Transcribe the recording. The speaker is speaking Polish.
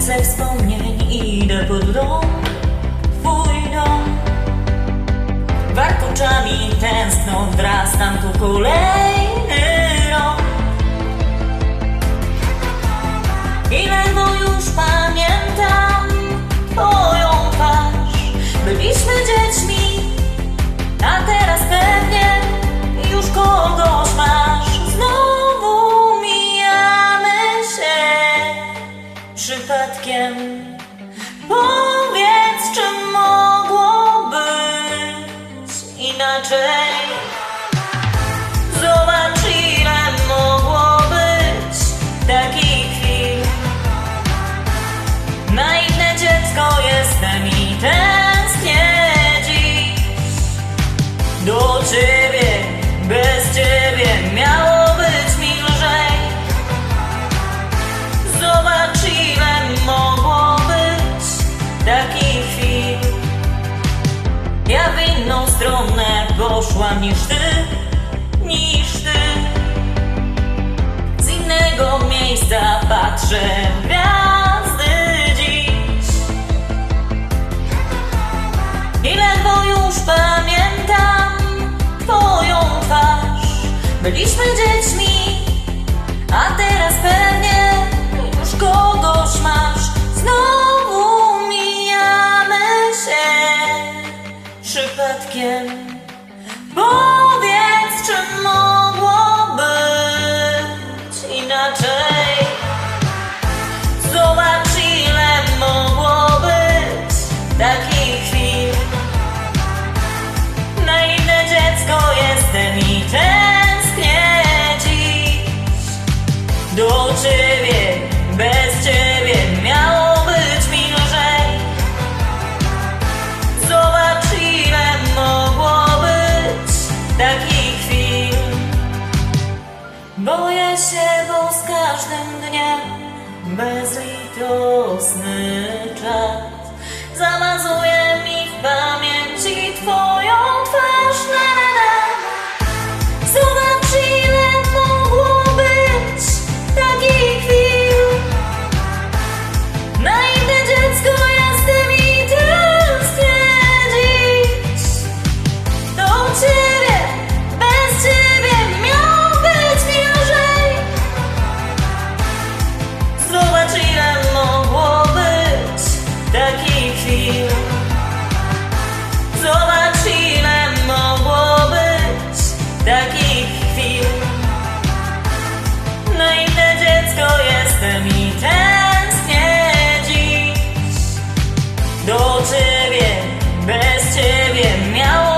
serce wspomnień idę pod dom, twój dom. Warkoczami tęskną, wrastam tu kolejny ciebie. Bez ciebie miało być mi lżej. Zobacz, ile mogło być takich chwil. Ja w inną stronę poszłam niż ty, niż ty. Z innego miejsca patrzę Byliśmy dziećmi, a teraz pewnie już kogoś masz. Znowu upływał z każdym dniem bezlitosny czas. Zamazuje 有点妙